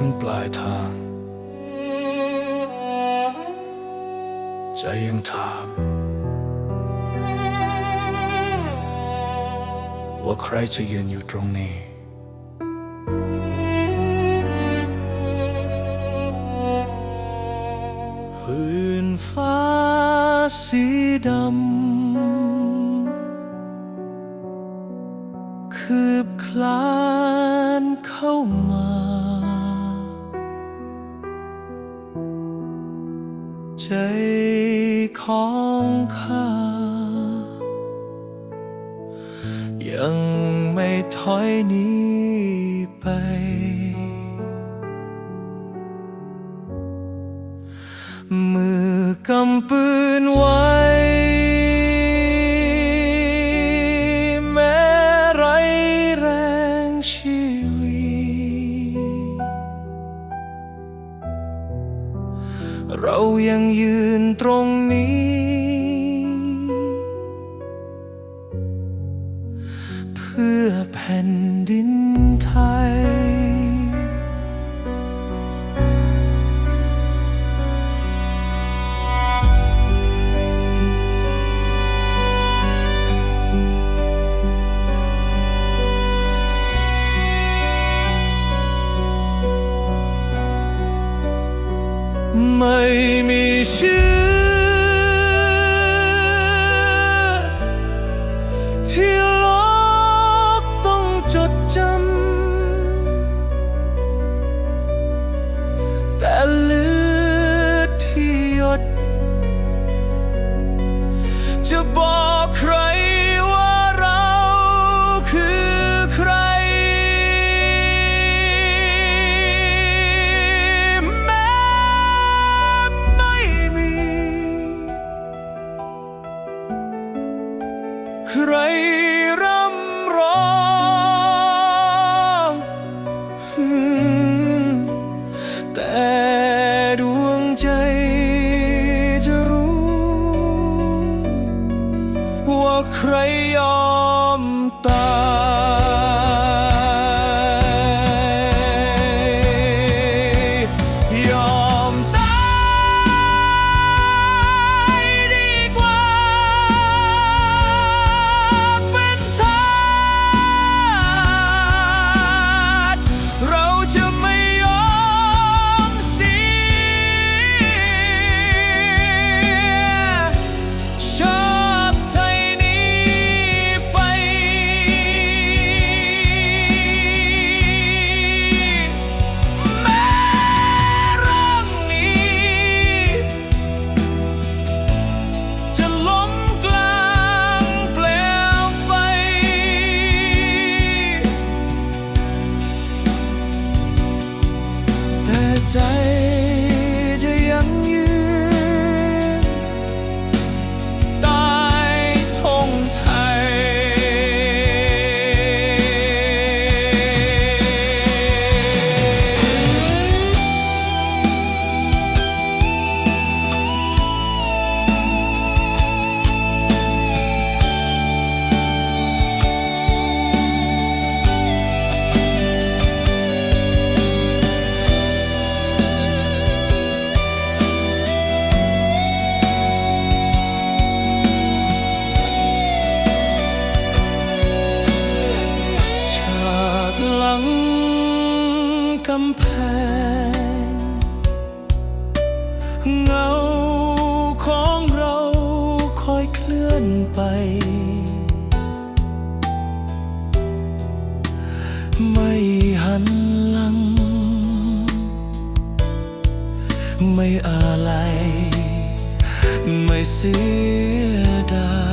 ถึงปลายทาง ใจยังถาม ว่าใครจะยืนอยู่ตรงนี้ พื้นฟ้าสีดำ คืบคลานเข้ามา ของข้า ยังไม่ถอยหนีไป เรายังยืนตรงนี้ ไม่มีชื่อ มตา 在。 ง เงาของเราคอยเคลื่อนไป ไม่หันหลัง ไม่อะไรไม่เสียดาย